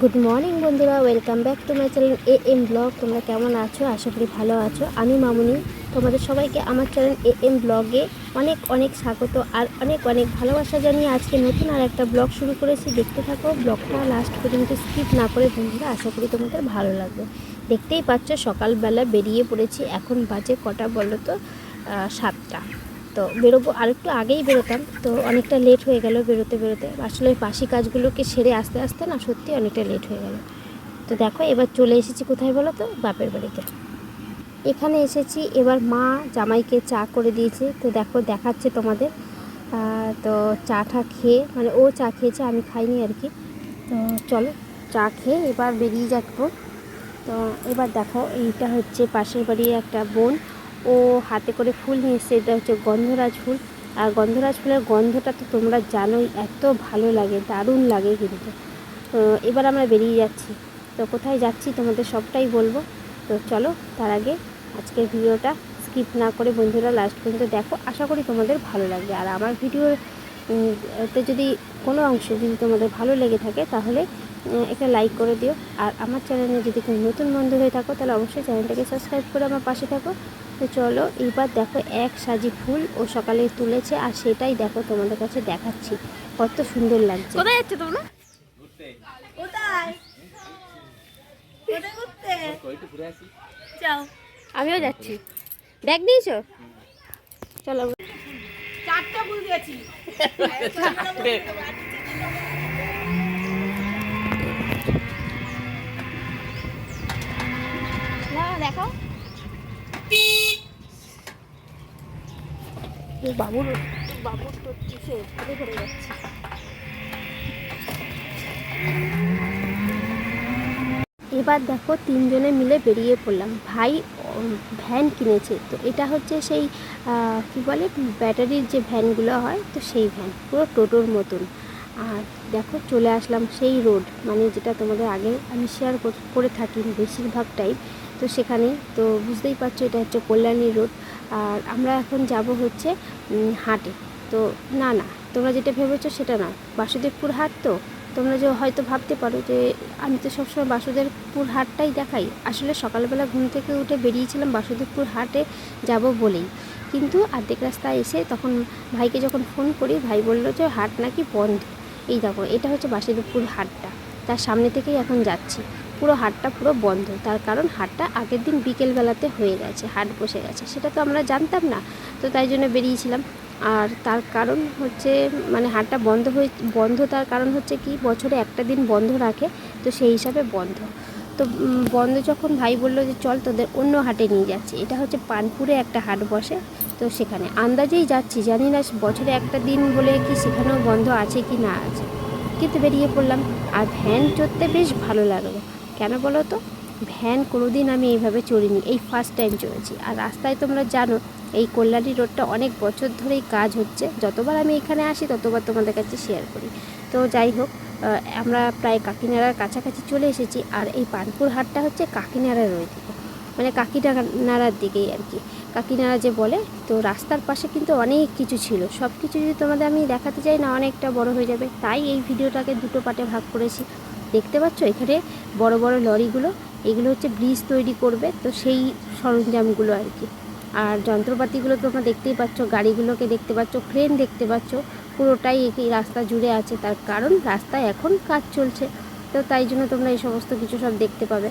Good morning বন্ধুরা। Welcome back to my channel A M blog তোমরা কেমন আছো? আশা করি ভালো আছো। আমি মামুনি। তোমাদের সবাইকে আমার চ্যানেল এ এম ব্লগে অনেক অনেক স্বাগত আর অনেক অনেক ভালোবাসা জানিয়ে আজকে নতুন আর একটা ব্লগ শুরু করেছি। দেখতে থাকো ব্লগটা লাস্ট পর্যন্ত স্কিপ না করে বন্ধুরা, আশা করি তোমাদের ভালো লাগবে। দেখতেই পাচ্ছ, সকালবেলা বেরিয়ে পড়েছি। এখন বাজে কটা বলো তো সাতটা। তো বেরোবো আর একটু আগেই বেরোতাম, তো অনেকটা লেট হয়ে গেল বেরোতে বেরোতে। আসলে বাসি কাজগুলোকে সেরে আস্তে আস্তে না সত্যি অনেকটা লেট হয়ে গেল। তো দেখো, এবার চলে এসেছি কোথায় বলো তো? বাপের বাড়িতে। এখানে এসেছি, এবার মা জামাইকে চা করে দিয়েছে। তো দেখো, দেখাচ্ছে তোমাদের। তো চা টা খেয়ে মানে ও চা খেয়েছে, আমি খাইনি আর কি। তো চলো, চা খেয়ে এবার বেরিয়ে যাব তো এবার দেখো, এইটা হচ্ছে পাশের বাড়ির একটা বোন। ও হাতে করে ফুল নিয়ে এসছে এটা হচ্ছে গন্ধরাজ ফুল। আর গন্ধরাজ ফুলের গন্ধটা তো তোমরা জানোই এত ভালো লাগে দারুণ লাগে কিন্তু। তো এবার আমরা বেরিয়ে যাচ্ছি। তো কোথায় যাচ্ছি তোমাদের সবটাই বলব। তো চলো তার আগে আজকের ভিডিওটা স্কিপ না করে বন্ধুরা লাস্ট পর্যন্ত দেখো। আশা করি তোমাদের ভালো লাগবে। আর আমার ভিডিওর উম, তে যদি কোনো অংশ যদি তোমাদের ভালো লেগে থাকে তাহলে একটা লাইক করে দিও। আর আমার চ্যানেলে যদি কোনো নতুন বন্ধু হয়ে থাকো তাহলে অবশ্যই চ্যানেলটাকে সাবস্ক্রাইব করে আমার পাশে থাকো। তো চলো এইবার দেখো এক সাজি ফুল ও সকালে তুলেছে আর সেটাই দেখো তোমাদের কাছে দেখাচ্ছি। কত সুন্দর লাগছে। কোথায় যাচ্ছে তোমরা? আমিও যাচ্ছি। ব্যাগ নিয়েছো? চলো। চারটা ফুল দিয়েছি। দেখো বাবুর বাবুর তো যাচ্ছে। এবার দেখো তিনজনে মিলে বেরিয়ে পড়লাম। ভাই ভ্যান কিনেছে। তো এটা হচ্ছে সেই কি বলে, ব্যাটারির যে ভ্যানগুলো হয়, তো সেই ভ্যান, পুরো টোটোর মতন। আর দেখো, চলে আসলাম সেই রোড মানে যেটা তোমাদের আগে আমি শেয়ার করে থাকি বেশিরভাগ টাইম তো সেখানে। তো বুঝতেই পারছ, এটা হচ্ছে কল্যাণী রোড। আর আমরা এখন যাব হচ্ছে হাটে। তো না না, তোমরা যেটা ভেবেছো সেটা না। বাসুদেবপুর হাট তো, তোমরা যে হয়তো ভাবতে পারো যে আমি তো সবসময় বাসুদেবপুর হাটটাই দেখাই। আসলে সকালবেলা ঘুম থেকে উঠে বেরিয়েছিলাম বাসুদেবপুর হাটে যাব বলেই। কিন্তু আর্ধেক রাস্তায় এসে তখন ভাইকে যখন ফোন করি, ভাই বলল যে হাট নাকি বন্ধ। এই দেখো, এটা হচ্ছে বাসুদেবপুর হাটটা। তার সামনে থেকেই এখন যাচ্ছি। পুরো হাটটা পুরো বন্ধ। তার কারণ হাটটা আগের দিন বিকেলবেলাতে হয়ে গেছে, হাট বসে গেছে। সেটা তো আমরা জানতাম না, তো তাই জন্য বেরিয়েছিলাম। আর তার কারণ হচ্ছে মানে হাটটা বন্ধ হয়ে, বন্ধ তার কারণ হচ্ছে কি, বছরে একটা দিন বন্ধ রাখে, তো সেই হিসাবে বন্ধ। তো বন্ধ যখন ভাই বলল যে, চল তোদের অন্য হাটে নিয়ে যাচ্ছি। এটা হচ্ছে পানপুরে একটা হাট বসে, তো সেখানে। আন্দাজেই যাচ্ছি, জানি না বছরে একটা দিন বলে কি সেখানেও বন্ধ আছে কি না আছে। কিন্তু বেরিয়ে পড়লাম। আর ভ্যান চড়তে বেশ ভালো লাগল। কেন বলো তো? ভ্যান কোনো দিন আমি এইভাবে চড়িনি, এই ফার্স্ট টাইম চড়েছি। আর রাস্তায় তোমরা জানো, এই কল্যাণী রোডটা অনেক বছর ধরেই কাজ হচ্ছে। যতবার আমি এখানে আসি, ততবার তোমাদের কাছে শেয়ার করি। তো যাই হোক আমরা প্রায় কাকিনাড়ার কাছাকাছি চলে এসেছি। আর এই পানপুর হাটটা হচ্ছে কাকিনাড়ার ওই দিকে। মানে কাকিনাড়ার দিকেই আর কি। কাকিনাড়া যে বলে, তো রাস্তার পাশে কিন্তু অনেক কিছু ছিল। সব কিছু যদি তোমাদের আমি দেখাতে চাই, না অনেকটা বড় হয়ে যাবে। তাই এই ভিডিওটাকে দুটো পার্টে ভাগ করেছি। দেখতে পাচ্ছ? এখানে বড় বড় লরিগুলো, এগুলো হচ্ছে ব্রিজ তৈরি করবে, তো সেই সরঞ্জামগুলো আর কি। আর যন্ত্রপাতিগুলো তোমরা দেখতেই পাচ্ছ, গাড়িগুলোকে দেখতে পাচ্ছ ক্রেন দেখতে পাচ্ছ, পুরোটাই এই রাস্তা জুড়ে আছে, তার কারণ রাস্তায় এখন কাজ চলছে। তো তাই জন্য তোমরা এই সমস্ত কিছু সব দেখতে পাবে।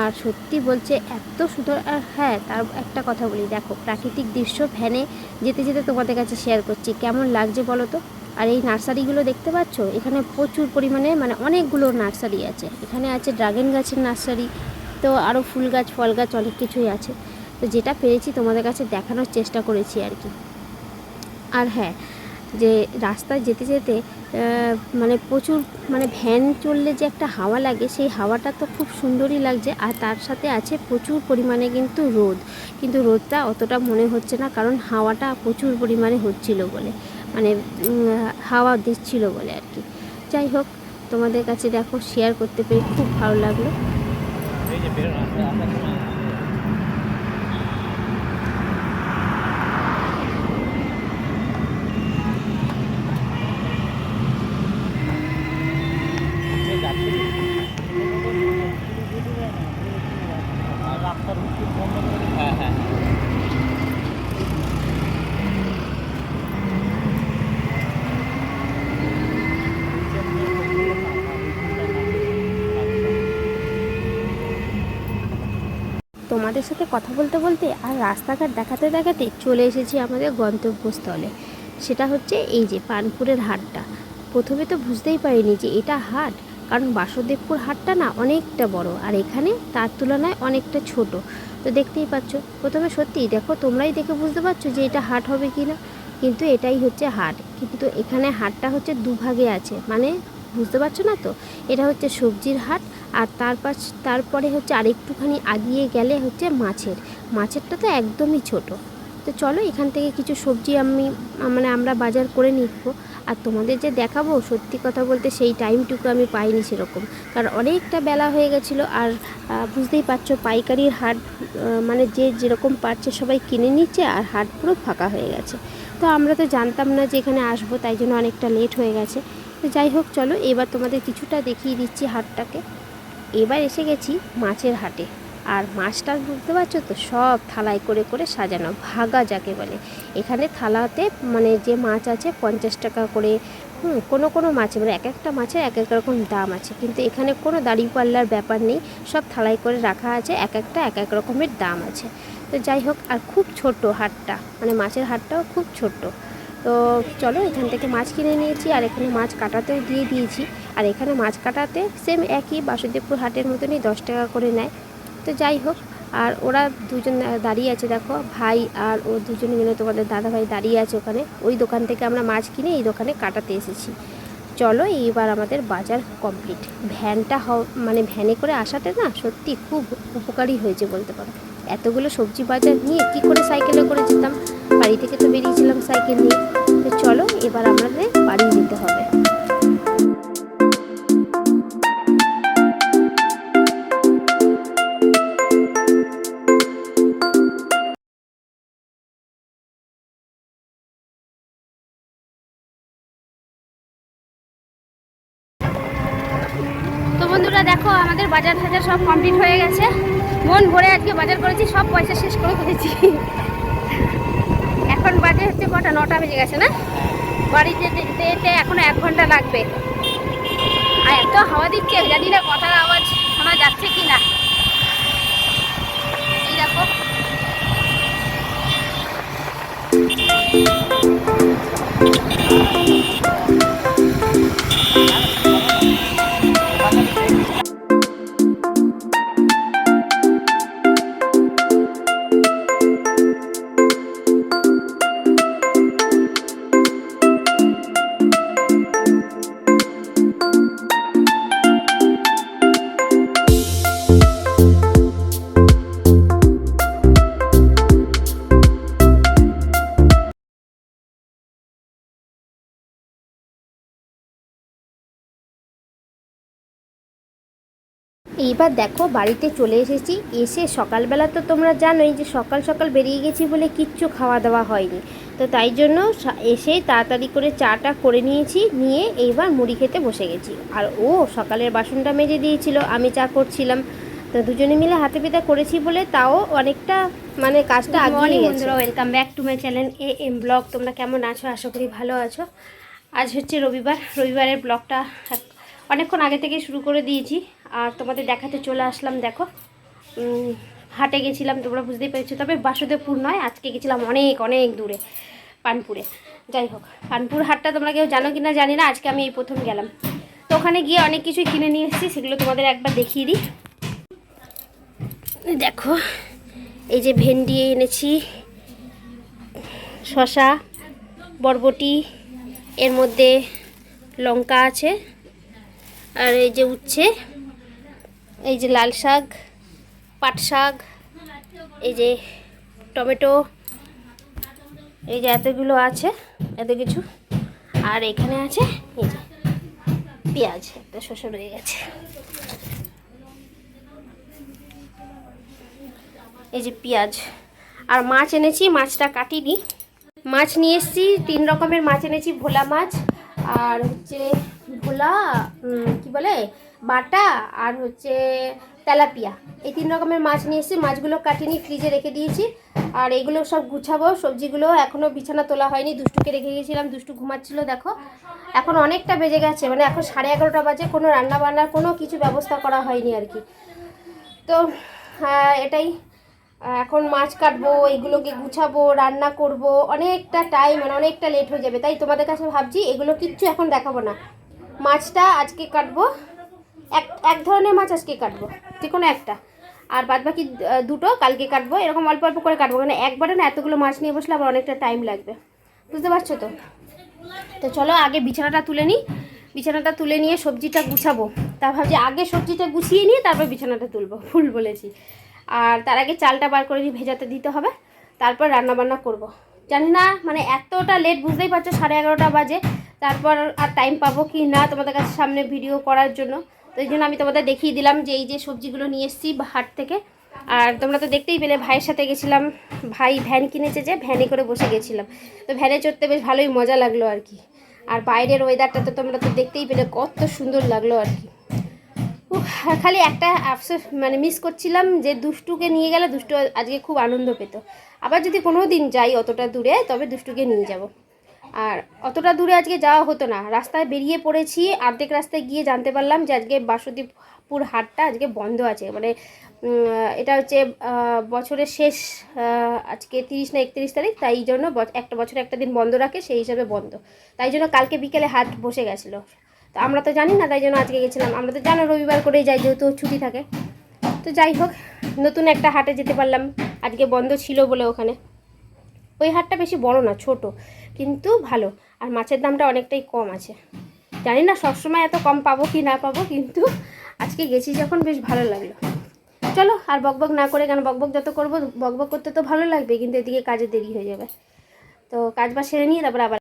আর সত্যি বলছে, এত সুন্দর, আর হ্যাঁ তার একটা কথা বলি, দেখো, প্রাকৃতিক দৃশ্য ভ্যানে যেতে যেতে তোমাদের কাছে শেয়ার করছি, কেমন লাগছে বলো তো? আর এই নার্সারিগুলো দেখতে পাচ্ছ? এখানে প্রচুর পরিমাণে মানে অনেকগুলো নার্সারি আছে। এখানে আছে ড্রাগন গাছের নার্সারি, তো আরও ফুল গাছ, ফল গাছ অনেক কিছুই আছে। তো যেটা পেরেছি তোমাদের কাছে দেখানোর চেষ্টা করেছি আর কি। আর হ্যাঁ যে রাস্তায় যেতে যেতে মানে প্রচুর মানে ভ্যান চললে যে একটা হাওয়া লাগে, সেই হাওয়াটা তো খুব সুন্দরই লাগছে। আর তার সাথে আছে প্রচুর পরিমাণে কিন্তু রোদ। কিন্তু রোদটা অতটা মনে হচ্ছে না, কারণ হাওয়াটা প্রচুর পরিমাণে হচ্ছিল বলে। মানে হাওয়া দিচ্ছিল বলে আর কি। যাই হোক, তোমাদের কাছে দেখো শেয়ার করতে পেরে খুব ভালো লাগল। তোমাদের সাথে কথা বলতে বলতে আর রাস্তাঘাট দেখাতে দেখাতে চলে এসেছি আমাদের গন্তব্যস্থলে। সেটা হচ্ছে এই যে পানপুরের হাটটা। প্রথমে তো বুঝতেই পারিনি যে এটা হাট, কারণ বাসুদেবপুর হাটটা না অনেকটা বড় আর এখানে তার তুলনায় অনেকটা ছোট। তো দেখতেই পাচ্ছ, প্রথমে সত্যিই দেখো, তোমরাই দেখে বুঝতে পারছ যে এটা হাট হবে কি না কিন্তু এটাই হচ্ছে হাট। কিন্তু এখানে হাটটা হচ্ছে দুভাগে আছে। মানে বুঝতে পারছ না তো? এটা হচ্ছে সবজির হাট আর তার পাশ, তারপরে হচ্ছে আরেকটুখানি আগিয়ে গেলে হচ্ছে মাছের। মাছেরটা তো একদমই ছোট। তো চলো এখান থেকে কিছু সবজি আমি মানে আমরা বাজার করে নিব। আর তোমাদের যে দেখাবো, সত্যি কথা বলতে সেই টাইমটুকু আমি পাইনি সেরকম। কারণ অনেকটা বেলা হয়ে গেছিল আর বুঝতেই পারছ পাইকারির হাট মানে যে যেরকম পারছে সবাই কিনে নিচ্ছে আর হাট পুরো ফাঁকা হয়ে গেছে। তো আমরা তো জানতাম না যে এখানে আসব, তাই জন্য অনেকটা লেট হয়ে গেছে। তো যাই হোক, চলো এবার তোমাদের কিছুটা দেখিয়ে দিচ্ছি হাটটাকে। এবার এসে গেছি মাছের হাটে। আর মাছটা বুঝতে পারছ তো, সব থালায় করে করে সাজানো, ভাগা যাকে বলে। এখানে থালাতে মানে যে মাছ আছে পঞ্চাশ টাকা করে, হুম, কোনো কোনো মাছ মানে এক একটা মাছের এক এক রকম দাম আছে। কিন্তু এখানে কোনো দাঁড়িপাল্লার ব্যাপার নেই, সব থালাই করে রাখা আছে, এক একটা এক এক রকমের দাম আছে। তো যাই হোক, আর খুব ছোট হাটটা মানে মাছের হাটটাও খুব ছোট্ট তো চলো এখান থেকে মাছ কিনে নিয়েছি, আর এখানে মাছ কাটাতেও দিয়ে দিয়েছি। আর এখানে মাছ কাটাতে সেম একই বাসুদেবপুর হাটের মতনই দশ টাকা করে নেয়। তো যাই হোক, আর ওরা দুজন দাঁড়িয়ে আছে দেখো, ভাই আর ও দুজন মিলে তোমাদের দাদা ভাই দাঁড়িয়ে আছে ওখানে। ওই দোকান থেকে আমরা মাছ কিনে এই দোকানে কাটাতে এসেছি। চলো এইবার আমাদের বাজার কমপ্লিট ভ্যানটা মানে ভ্যানে করে আসাতে না সত্যি খুব উপকারী হয়েছে বলতে পারো। এতগুলো সবজি বাজার নিয়ে কি করে সাইকেলে করে যেতাম? বাড়ি থেকে তো বেরিয়েছিলাম সাইকেল নিয়ে। তো চলো এবার আমাদের বাড়ি যেতে হবে। বাজার টাজার সব কমপ্লিট হয়ে গেছে। মন ভরে আজকে বাজার করেছি, সব পয়সা শেষ করে ফেলেছি। এখন বাজে হচ্ছে কটা? নটা বেজে গেছে না? বাড়ি যেতে যেতে এখনও এক ঘণ্টা লাগবে। আর এত হাওয়া দিচ্ছে, জানি না কথার আওয়াজ শোনা যাচ্ছে কি না এইবার দেখো বাড়িতে চলে এসেছি। এসে সকালবেলা তো তোমরা জানোই যে সকাল সকাল বেরিয়ে গেছি বলে কিচ্ছু খাওয়া দাওয়া হয়নি। তো তাই জন্য সা- এসেই তাড়াতাড়ি করে চাটা করে নিয়েছি নিয়ে এইবার মুড়ি খেতে বসে গেছি। আর ও সকালের বাসনটা মেজে দিয়েছিল আমি চা করছিলাম। তো দুজনে মিলে হাতে পেতে করেছি বলে তাও অনেকটা মানে কাজটা আগিয়ে গেছে। Welcome back to my channel A M blog তোমরা কেমন আছো? আশা করি ভালো আছো। আজ হচ্ছে রবিবার। রবিবারের ব্লগটা অনেকক্ষণ আগে থেকে শুরু করে দিয়েছি। আর তোমাদের দেখাতে চলে আসলাম, দেখো। হাটে গেছিলাম, তোমরা বুঝতেই পেরেছ। তবে বাসুদেবপুর নয়, আজকে গেছিলাম অনেক অনেক দূরে, পানপুরে। যাই হোক, পানপুর হাটটা তোমরা কেউ জানো কি না জানি না, আজকে আমি এই প্রথম গেলাম। তো ওখানে গিয়ে অনেক কিছুই কিনে নিয়ে এসেছি, সেগুলো তোমাদের একবার দেখিয়ে দিই। দেখো, এই যে ভেন্ডি এনেছি শশা বরবটি, এর মধ্যে লঙ্কা আছে, আর এই যে উচ্ছে। এই যে লাল শাক, পাট শাক, এই যে টমেটো, এই যে এতগুলো আছে, এত কিছু। আর এখানে আছে, এই যে পেঁয়াজ, একটা শসা রয়ে গেছে। এই যে পেঁয়াজ। আর মাছ এনেছি, মাছটা কাটিনি। মাছ নিয়ে এসেছি, তিন রকমের মাছ এনেছি, ভোলা মাছ, আর হচ্ছে ভোলা কি বলে? বাটা আর হচ্ছে তেলাপিয়া। এই তিন রকমের মাছ নিয়ে এসেছি, মাছগুলো কাটিনি ফ্রিজে রেখে দিয়েছি। আর এগুলো সব গুছাবো, সবজিগুলো এখনও বিছানা তোলা হয়নি, দুষ্টুকে রেখে গেছিলাম, দুষ্টু ঘুমাচ্ছিল, দেখো। এখন অনেকটা বেজে গেছে মানে এখন সাড়ে এগারোটা বাজে, কোনো রান্না বান্নার কোনো কিছু ব্যবস্থা করা হয়নি আর কি। তো এটাই। এখন মাছ কাটবো, এগুলোকে গুছাবো, রান্না করব, অনেকটা টাইম মানে অনেকটা লেট হয়ে যাবে। তাই তোমাদের কাছে ভাবছি, এগুলো কিচ্ছু এখন দেখাবো না। মাছটা আজকে কাটবো। এক এক ধরনের মাছ আজকে কাটবো যে কোনো একটা। আর বাদ বাকি দুটো কালকে কাটবো, এরকম অল্প অল্প করে কাটবো মানে একবারে না এতগুলো মাছ নিয়ে বসলে আবার অনেকটা টাইম লাগবে। বুঝতে পারছ তো? তো চলো আগে বিছানাটা তুলে নিই। বিছানাটা তুলে নিয়ে সবজিটা গুছাবো। তা ভাবছি আগে সবজিটা গুছিয়ে নিয়ে তারপর বিছানাটা তুলবো ফুল বলেছি। আর তার আগে চালটা বার করে নিয়ে ভেজাতে দিতে হবে, তারপর রান্না বান্না করব। জানি না মানে এতটা লেট বুঝতেই পারছ, সাড়ে এগারোটা বাজে। তারপর আর টাইম পাবো কি না তোমাদের কাছে সামনে ভিডিও করার জন্য। এই জন্য আমি তোমাদের দেখিয়ে দিলাম যে এই যে সবজিগুলো নিয়ে এসেছি হাট থেকে। আর তোমরা তো দেখতেই পেলে, ভাইয়ের সাথে গেছিলাম। ভাই ভ্যান কিনেছে যে, ভ্যানে করে বসে গেছিলাম। তো ভ্যানে চড়তে বেশ ভালোই মজা লাগল আর কি। আর বাইরের ওয়েদারটা তো তোমরা তো দেখতেই পেলে, কত সুন্দর লাগল আর কি। খালি একটা আফসোস মানে মিস করছিলাম যে দুষ্টুকে নিয়ে গেলে দুষ্টু আজকে খুব আনন্দ পেত। আবার যদি কোনো দিন যাই অতটা দূরে, তবে দুষ্টুকে নিয়ে যাব। আর অতটা দূরে আজকে যাওয়া হতো না। রাস্তায় বেরিয়ে পড়েছি, অর্ধেক রাস্তায় গিয়ে জানতে পারলাম যে আজকে বাসুদীপুর হাটটা আজকে বন্ধ আছে। মানে এটা হচ্ছে বছরের শেষ আজকে তিরিশ না একত্রিশ তারিখ, তাই জন্য একটা বছরে একটা দিন বন্ধ রাখে, সেই হিসাবে বন্ধ। তাই জন্য কালকে বিকেলে হাট বসে গেছিল। তো আমরা তো জানি না, তাই জন্য আজকে গেছিলাম। আমরা তো জানো রবিবার করেই যাই, যেহেতু ছুটি থাকে। তো যাই হোক, নতুন একটা হাটে যেতে পারলাম। আজকে বন্ধ ছিল বলে ওখানে। ওই হাটটা বেশি বড় না, ছোট। কিন্তু ভালো। আর মাছের দামটা অনেকটাই কম আছে। জানি না সবসময় এত কম পাবো কি না পাবো, কিন্তু আজকে গেছি যখন বেশ ভালো লাগল। চলো, আর বকবক না করে কেন বকবক যত করব, বকবক করতে তো ভালো লাগবে, কিন্তু এদিকে কাজে দেরি হয়ে যাবে। তো কাজ বাজ সেরে নিয়ে তারপর আবার